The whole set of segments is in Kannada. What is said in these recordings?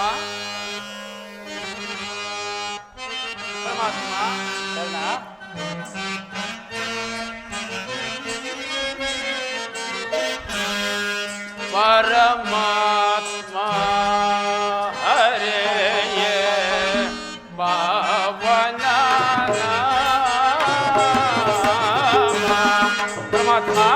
பரமாத்மா பரமாத்மா? சரிண்ணா பரமாத்மா ஹரே பரமாத்மா?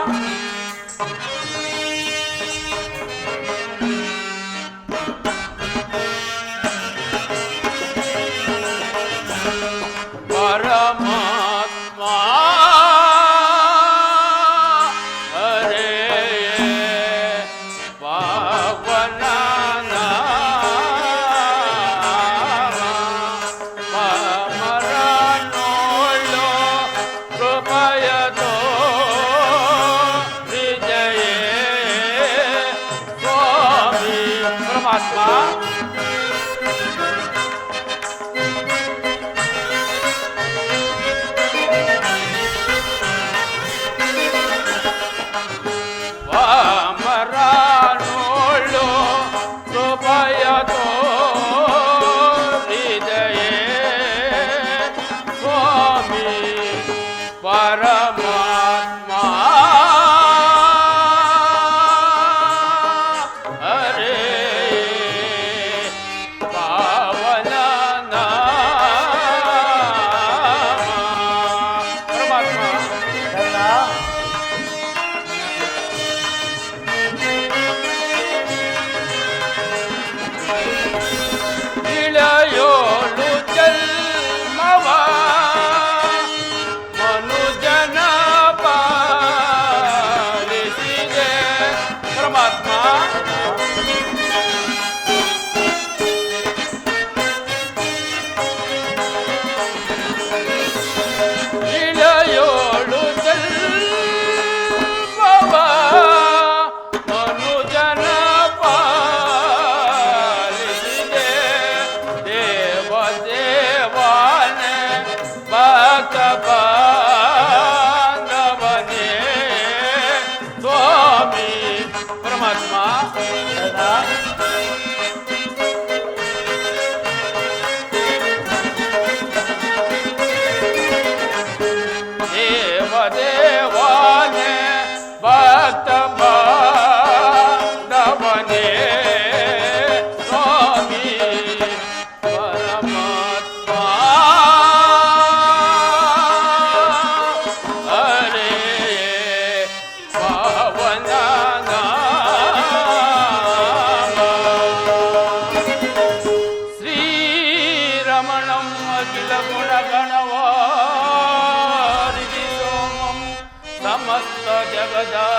ಜಗದಾನಂದರಿ.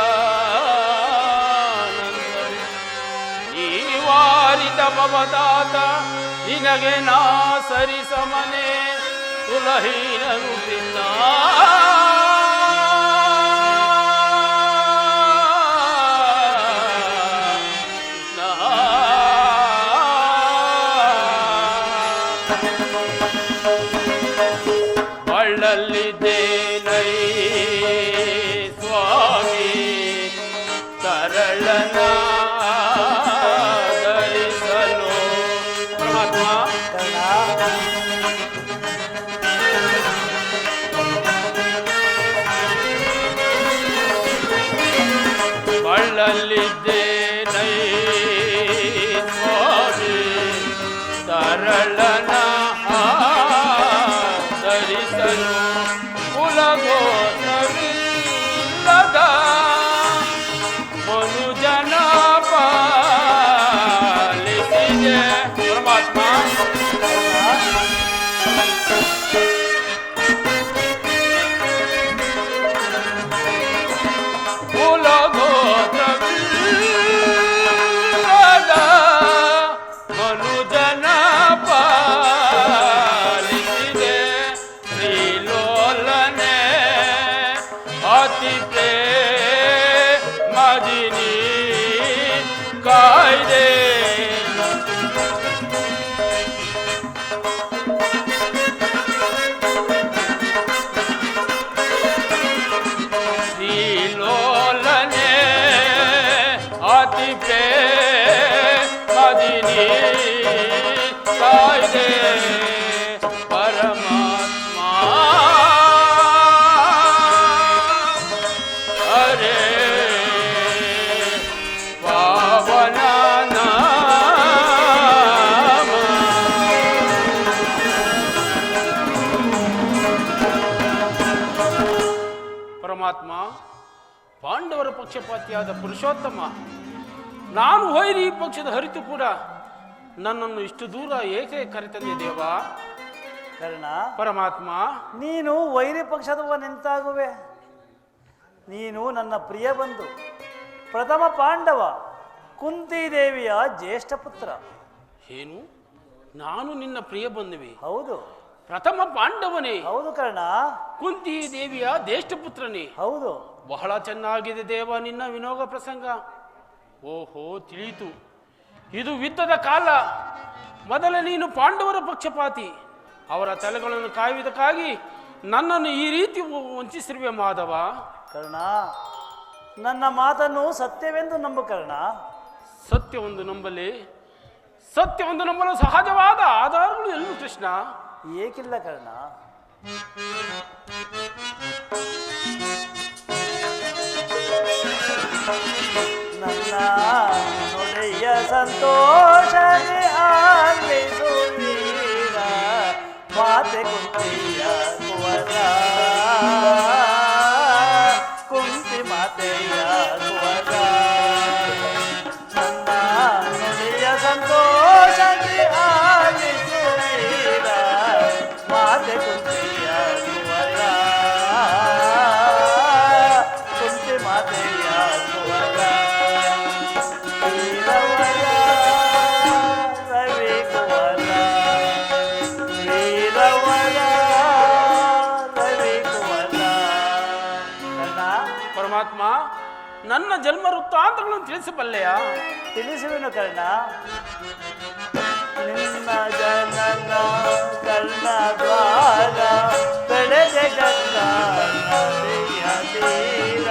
ಈ ವಾರಿತ ಪವದಾತ ನಿನಗೆ ನಾ ಸರಿಸಮನೆ. ಕುಲಹೀನರು ಮಾಡಿದ್ದೆ ಪಕ್ಷಪಾತಿಯಾದ ಪುರುಷೋತ್ತಮ. ನಾನು ವೈರಿ ಪಕ್ಷದ ಹರಿತು ಕೂಡ ನನ್ನನ್ನು ಇಷ್ಟು ದೂರ ಏಕೆ ಕರೆತಂದೆ ದೇವ? ಕರ್ಣ ಪರಮಾತ್ಮ. ನೀನು ವೈರಿ ಪಕ್ಷದವ ನಿಂತಾಗುವೆ. ನೀನು ನನ್ನ ಪ್ರಿಯ ಬಂಧು. ಪ್ರಥಮ ಪಾಂಡವ ಕುಂತಿದೇವಿಯ ಜ್ಯೇಷ್ಠ ಪುತ್ರ. ಏನು? ನಾನು ನಿನ್ನ ಪ್ರಿಯ ಬಂಧುವೆ. ಹೌದು. ಪ್ರಥಮ ಪಾಂಡವನೇ. ಹೌದು ಕರ್ಣ. ಕುಂತಿ ದೇವಿಯ ಪುತ್ರನೇ ಹೌದು. ಬಹಳ ಚೆನ್ನಾಗಿದೆ ದೇವ ನಿನ್ನ ವಿನೋಗ ಪ್ರಸಂಗ. ಓಹೋ ತಿಳಿಯಿತು. ಇದು ವಿತ್ತದ ಕಾಲ. ಮೊದಲ ನೀನು ಪಾಂಡವರ ಪಕ್ಷಪಾತಿ. ಅವರ ತಲೆಗಳನ್ನು ಕಾಯುವುದಕ್ಕಾಗಿ ನನ್ನನ್ನು ಈ ರೀತಿ ವಂಚಿಸಿರುವೆ ಮಾಧವ. ಕರ್ಣ ನನ್ನ ಮಾತನ್ನು ಸತ್ಯವೆಂದು ನಂಬು ಕರ್ಣ. ಸತ್ಯವೊಂದು ನಂಬಲಿ. ಸತ್ಯವೊಂದು ನಂಬಲು ಸಹಜವಾದ ಆಧಾರಗಳು ಎಲ್ಲೂ ಕೃಷ್ಣ. ಏಕಿಲ್ಲ ಕರ್ಣ. ನನ್ನ ನುಡಿಯ ಸಂತೋಷದಿ ಆಲಿಸುವೀರ ಮಾತೆ ಕುಂತಿಯ ಕುವರ. ಕುಂತಿ ಮಾತೆಯ ಕುವರ. ನನ್ನ ಜನ್ಮ ವೃತ್ತಾಂತಗಳನ್ನು ತಿಳಿಸಬಲ್ಲೆಯ? ತಿಳಿಸುವೆನು ಕರ್ಣ. ನಿನ್ನ ಜನನ ಕರ್ಣ ದ್ವಾರ ಬೆಳೆದೆ ನದಿಯ ತೀರ.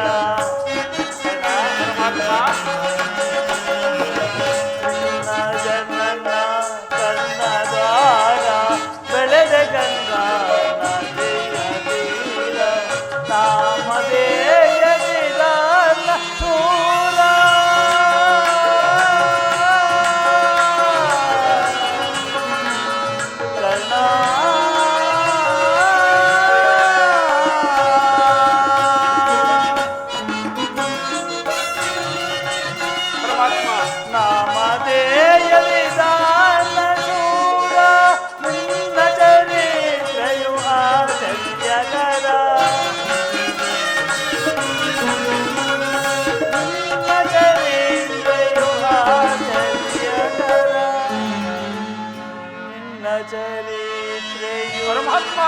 ಚರಿತ್ರೆಯು ಪರಮಾತ್ಮ!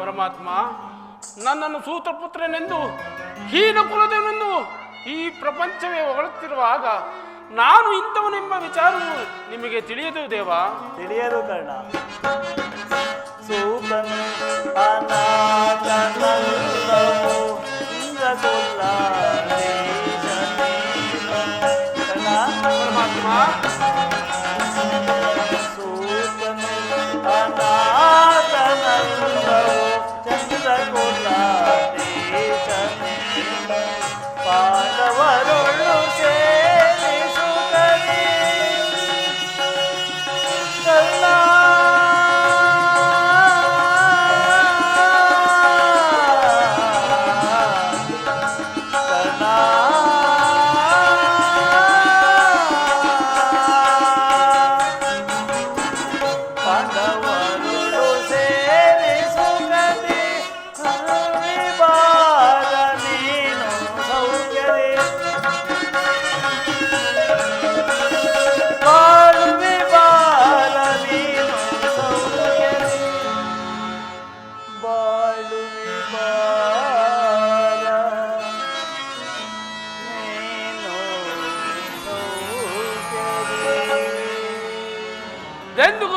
ಪರಮಾತ್ಮ ನನ್ನನ್ನು ಸೂತ್ರಪುತ್ರನೆಂದು ಹೀನ ಕುಲದವನೆಂದು ಈ ಪ್ರಪಂಚವೇ ಹೊಗಳುತ್ತಿರುವಾಗ ನಾನು ಇಂಥವನೆಂಬ ವಿಚಾರವು ನಿಮಗೆ ತಿಳಿಯದು ದೇವ. ತಿಳಿಯದು ಕರ್ಣ. ಸೂತನು ಅನಾಥನಲ್ಲವೋ ಪರಮಾತ್ಮ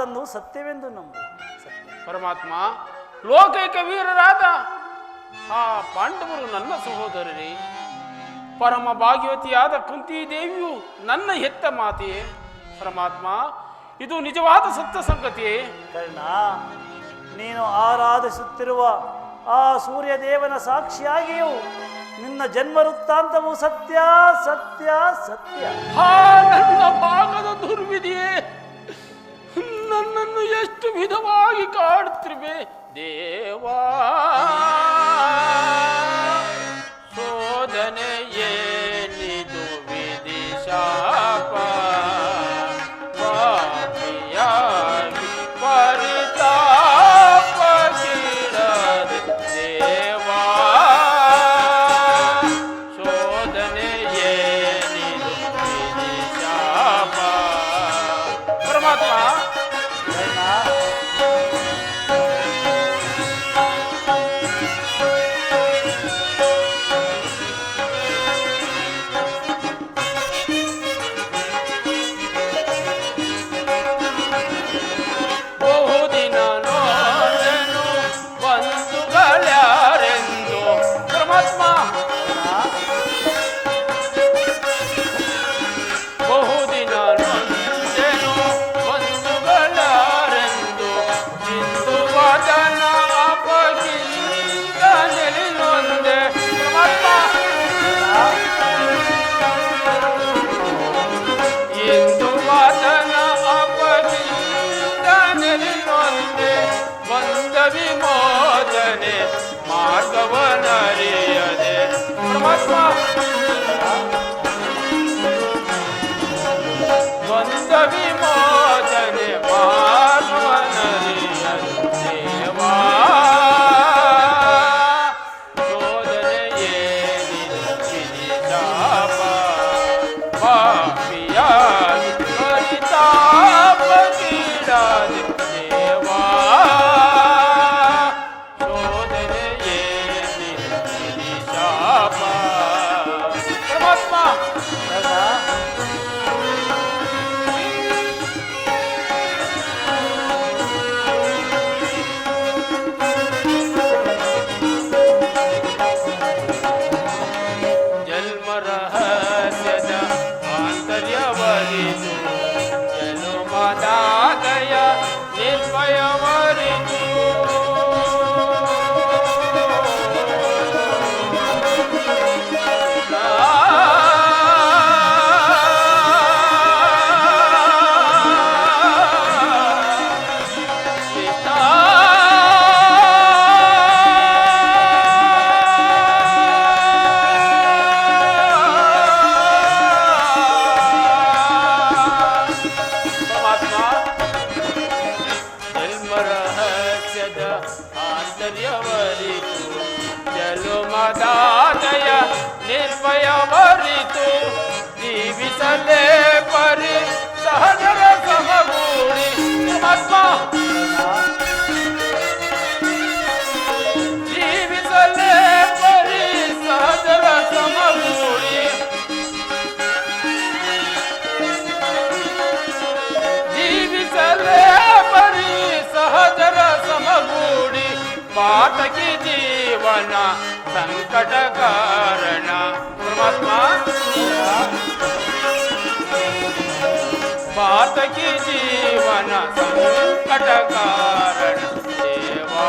ಮಾತನ್ನು ಸತ್ಯವೆಂದು ನಂಬು. ಪರಮಾತ್ಮ ಲೋಕೈಕ ವೀರರಾದ ಆ ಪಾಂಡವರು ನನ್ನ ಸಹೋದರರೇ ಪರಮ ಭಾಗ್ಯವತಿಯಾದ ಕುಂತಿ ದೇವಿಯು ನನ್ನ ಹೆತ್ತ ಮಾತೆಯೇ ಪರಮಾತ್ಮ ಇದು ನಿಜವಾದ ಸತ್ಯ ಸಂಗತಿಯೇ? ಕರ್ಣ ನೀನು ಆರಾಧಿಸುತ್ತಿರುವ ಆ ಸೂರ್ಯದೇವನ ಸಾಕ್ಷಿಯಾಗಿಯೂ ನಿನ್ನ ಜನ್ಮ ವೃತ್ತಾಂತವು ಸತ್ಯ ಸತ್ಯ. ಸತ್ಯ ನನ್ನ ಭಾಗದ ದುರ್ವಿಧಿಯೇ. ಎಷ್ಟು ವಿಧವಾಗಿ ಕಾಡುತ್ತಿರುವೆ? ದೇವಾ ಶೋಧನೆ ಪಾತಕಿ ಜೀವನ ಸಂಕಟ ಕಾರಣ. ಪರಮಾತ್ಮ ಪಾತಕಿ ಜೀವನ ಸಂಕಟ ಕಾರಣ. ದೇವಾ.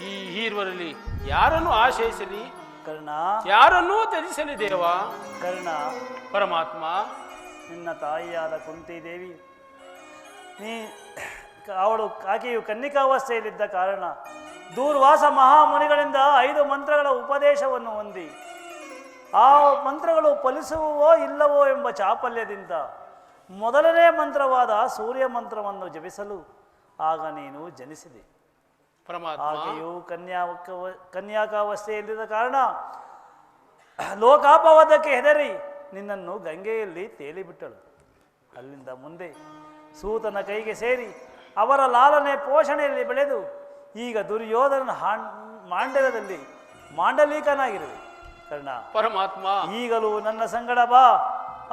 ಈ ಹೀರುವರಲ್ಲಿ ಯಾರನ್ನು ಆಶಯಿಸಲಿ? ಕರ್ಣ. ಯಾರನ್ನೂ ತ್ಯಜಿಸಲಿ ದೇವ? ಕರ್ಣ. ಪರಮಾತ್ಮ. ನಿನ್ನ ತಾಯಿಯಾದ ಕುಂತಿದೇವಿ ನೀ ಅವಳು ಆಕೆಯು ಕನ್ನಿಕಾವಸ್ಥೆಯಲ್ಲಿದ್ದ ಕಾರಣ ದೂರ್ವಾಸ ಮಹಾಮುನಿಗಳಿಂದ ಐದು ಮಂತ್ರಗಳ ಉಪದೇಶವನ್ನು ಹೊಂದಿ ಆ ಮಂತ್ರಗಳು ಫಲಿಸುವವೋ ಇಲ್ಲವೋ ಎಂಬ ಚಾಪಲ್ಯದಿಂದ ಮೊದಲನೇ ಮಂತ್ರವಾದ ಸೂರ್ಯ ಮಂತ್ರವನ್ನು ಜಪಿಸಲು ಆಗ ನೀನು ಜನಿಸಿದೆ. ಪರಮಾತ್ಮ. ಕನ್ಯಾ ಕನ್ಯಾಕ ಕನ್ಯಾಕಾವಸ್ಥೆಯಲ್ಲಿದ್ದ ಕಾರಣ ಲೋಕಾಪವಾದಕ್ಕೆ ಹೆದರಿ ನಿನ್ನನ್ನು ಗಂಗೆಯಲ್ಲಿ ತೇಲಿಬಿಟ್ಟಳು. ಅಲ್ಲಿಂದ ಮುಂದೆ ಸೂತನ ಕೈಗೆ ಸೇರಿ ಅವರ ಲಾಲನೆ ಪೋಷಣೆಯಲ್ಲಿ ಬೆಳೆದು ಈಗ ದುರ್ಯೋಧನ ಮಾಂಡಲದಲ್ಲಿ ಮಾಂಡಲೀಕನಾಗಿರುವೆ. ಕರ್ಣ ಪರಮಾತ್ಮ. ಈಗಲೂ ನನ್ನ ಸಂಗಡ ಬಾ.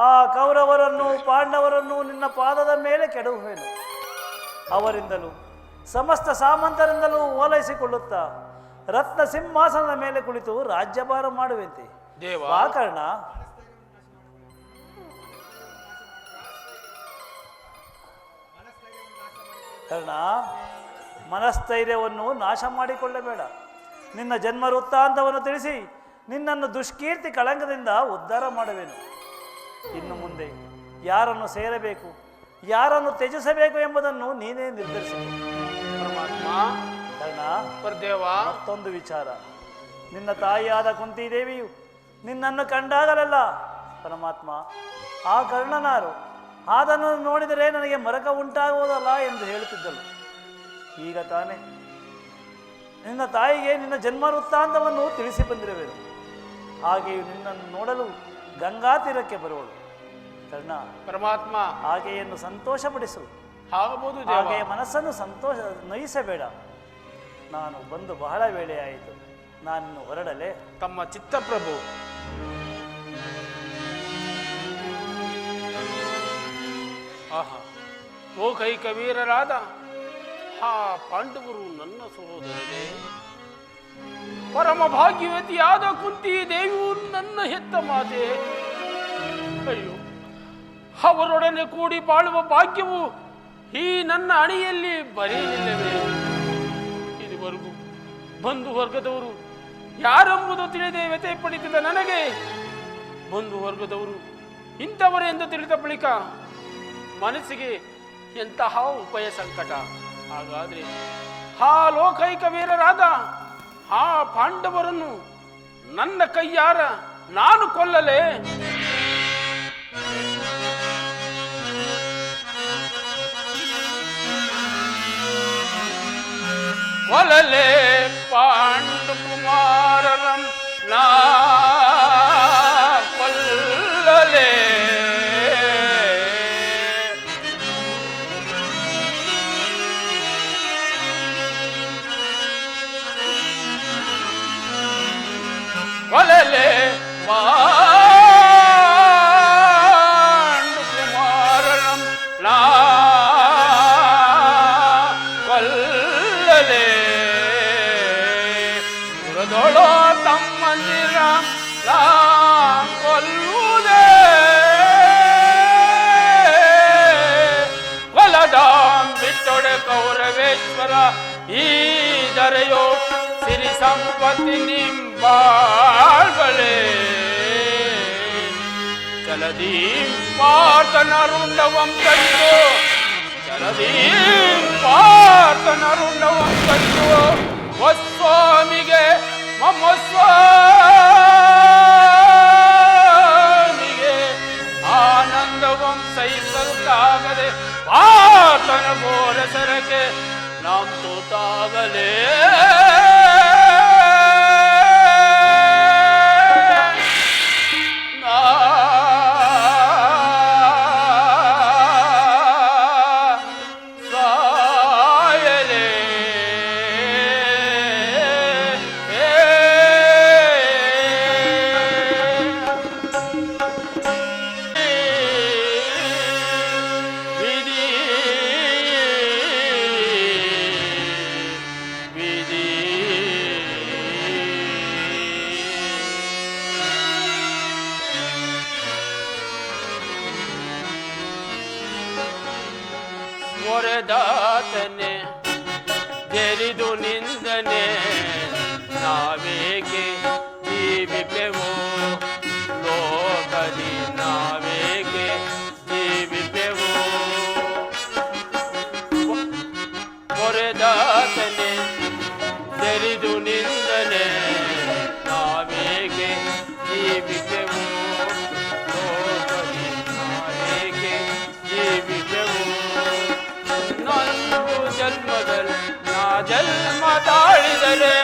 ಆ ಕೌರವರನ್ನು ಪಾಂಡವರನ್ನು ನಿನ್ನ ಪಾದದ ಮೇಲೆ ಕೆಡಹುವೆನು ಅವರಿಂದಲೂ ಸಮಸ್ತ ಸಾಮಂತರಿಂದಲೂ ಓಲೈಸಿಕೊಳ್ಳುತ್ತಾ ರತ್ನ ಸಿಂಹಾಸನದ ಮೇಲೆ ಕುಳಿತು ರಾಜ್ಯಭಾರ ಮಾಡುವಂತೆ. ದೇವ. ಕಾರಣ. ಮನಸ್ಥೈರ್ಯವನ್ನು ನಾಶ ಮಾಡಿಕೊಳ್ಳಬೇಡ. ನಿನ್ನ ಜನ್ಮ ವೃತ್ತಾಂತವನ್ನು ತಿಳಿಸಿ ನಿನ್ನನ್ನು ದುಷ್ಕೀರ್ತಿ ಕಳಂಕದಿಂದ ಉದ್ಧಾರ ಮಾಡುವೆನು. ಇನ್ನು ಮುಂದೆ ಯಾರನ್ನು ಸೇರಬೇಕು ಯಾರನ್ನು ತ್ಯಜಿಸಬೇಕು ಎಂಬುದನ್ನು ನೀನೇ ನಿರ್ಧರಿಸಬೇಕು. ಕರ್ಣ ಪರದೇವ ಮತ್ತೊಂದು ವಿಚಾರ. ನಿನ್ನ ತಾಯಿಯಾದ ಕುಂತಿದೇವಿಯು ನಿನ್ನನ್ನು ಕಂಡಾಗಲಲ್ಲ? ಪರಮಾತ್ಮ ಆ ಕರ್ಣನಾರು ಅದನ್ನು ನೋಡಿದರೆ ನನಗೆ ಮರಕ ಉಂಟಾಗುವುದಲ್ಲ ಎಂದು ಹೇಳುತ್ತಿದ್ದಳು. ಈಗ ತಾನೇ ನಿನ್ನ ತಾಯಿಗೆ ನಿನ್ನ ಜನ್ಮ ವೃತ್ತಾಂತವನ್ನು ತಿಳಿಸಿ ಬಂದಿರಬೇಕು. ಹಾಗೆಯೂ ನಿನ್ನನ್ನು ನೋಡಲು ಗಂಗಾ ತೀರಕ್ಕೆ ಬರುವಳು. ಕರ್ಣ ಪರಮಾತ್ಮ. ಆಕೆಯನ್ನು ಸಂತೋಷಪಡಿಸು. ಆಗಬಹುದು ಹಾಗೆ ಮನಸ್ಸನ್ನು ಸಂತೋಷ ನಯಿಸಬೇಡ. ನಾನು ಬಂದು ಬಹಳ ವೇಳೆ ಆಯಿತು. ನಾನು ಹೊರಡಲೆ? ತಮ್ಮ ಚಿತ್ತಪ್ರಭು. ಆಹಾ. ಓ ಕೈ ಕವೀರರಾದ ಹಾ ಪಾಂಡವರು ನನ್ನ ಸಹೋದರೇ ಪರಮ ಭಾಗ್ಯವತಿಯಾದ ಕುಂತಿ ದೇವಿಯು ನನ್ನ ಹೆತ್ತ ಮಾತೆ. ಅಯ್ಯೋ. ಅವರೊಡನೆ ಕೂಡಿ ಬಾಳುವ ಭಾಗ್ಯವು ಈ ನನ್ನ ಅಣಿಯಲ್ಲಿ ಬರೆಯಲಿಲ್ಲವೇ ಇದುವರೆಗೂ ಬಂಧು ವರ್ಗದವರು ಯಾರೆಂಬುದು ತಿಳಿದೇ ವ್ಯಥೆ ಪಡಿತಿದ್ದ ನನಗೆ? ಬಂಧು ವರ್ಗದವರು ಇಂಥವರೆಂದು ತಿಳಿದ ಬಳಿಕ ಮನಸ್ಸಿಗೆ ಎಂತಹ ಉಪಾಯ ಸಂಕಟ? ಹಾಗಾದ್ರೆ ಆ ಲೋಕೈಕ ವೀರರಾದ ಆ ಪಾಂಡವರನ್ನು ನನ್ನ ಕೈಯಾರ ನಾನು ಕೊಲ್ಲಲೇ? Olele ದರೆಯೋ ಸಿರಿ ಸಂಪತ್ತಿ ನಿಂಬಾಳ್ಗಳೇ ಚಲದಿ ಪಾತನರುಂಡವಂ ಕರೆಯೋ ಚಲದಿ ಪಾತನರುಂಡವಂ ಕರೆಯೋ ವಸ್ವಾಮಿಗೆ ಮಮ್ಮ ಸ್ವಾಮಿಗೆ ಆನಂದವಂ ಸಹಿಸಲ್ಕಾಗದೆ ಪಾತನ ಘೋರ ಸರಕೆ ਨਾਮ ਤੋਂ ਤਾਵਲੇ ತಾಳಿದರೆ.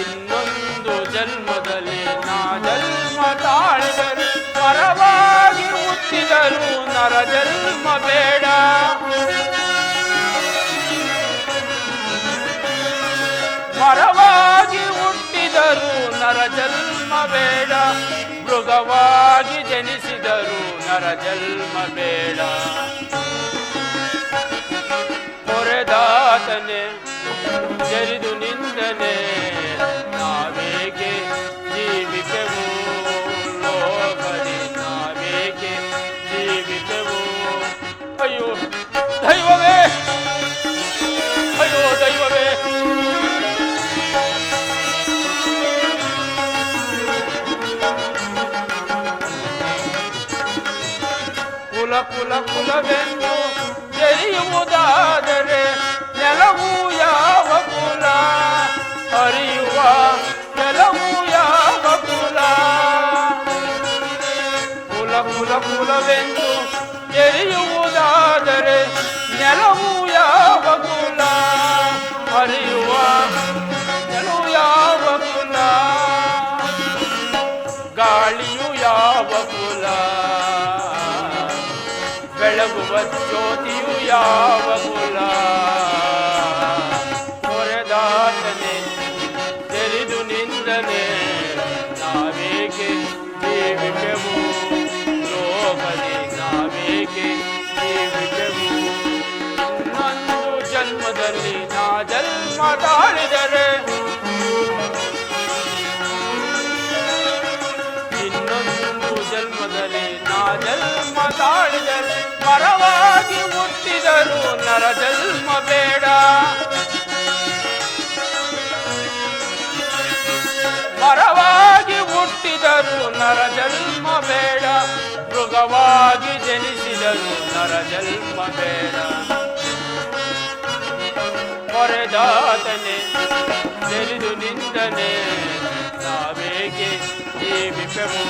ಇನ್ನೊಂದು ಜನ್ಮದಲ್ಲಿ ನಾ ಜನ್ಮ ತಾಳಿದರೆ, ಪರವಾಗಿ ಹುಟ್ಟಿದರು ನರ ಜನ್ಮ ಬೇಡ. ಪರವಾಗಿ ಹುಟ್ಟಿದರು ನರ ಜನ್ಮ ಬೇಡ. ಮೃಗವಾಗಿ ಜನಿಸಿದರು ನರ ಜನ್ಮ ಬೇಡ. ಹೊರೆದಾತನೆ ಜರಿದು ನಿಂದನೆ ನಾವೇಗೆ ಜೀವಿತೆವು? ಲೋಕದಿ ನಾವೇಗೆ ಜೀವಿತೆವು? ಅಯ್ಯೋ, ದೈವವೇ ಅಯ್ಯೋ, ದೈವವೇ. ಕುಲ ಕುಲ ಕುಲವೆಂದು ಯಾವ ಕುಲ ಹೊರೆದಾಟನೆ ತೆರೆದು ನಿಂದನೆ. ನಾವೇಕೆ ಜೀವಿಕೆವು? ಲೋಕನೆ, ನಾವೇಕೆ ಜೀವಿಕೆವು? ನಂದು ಜನ್ಮದಲ್ಲಿ ನಾ ಜನ್ಮ ತಾಳಿದರೆ ತಾಳಿದರೆ ಪರವಾಗಿ ಹುಟ್ಟಿದರು ನರ ಜನ್ಮ ಬೇಡ. ಪರವಾಗಿ ಹುಟ್ಟಿದರು ನರ ಜನ್ಮ ಬೇಡ. ಮೃಗವಾಗಿ ಜನಿಸಿದರು, ನರ ಜನ್ಮ ಬೇಡ. ಹೊರೆದಾತನೆ, ತೆರೆದು ನಿಂದನೆ ನಾವೇಗೆ ಜೀವಿಪೆವು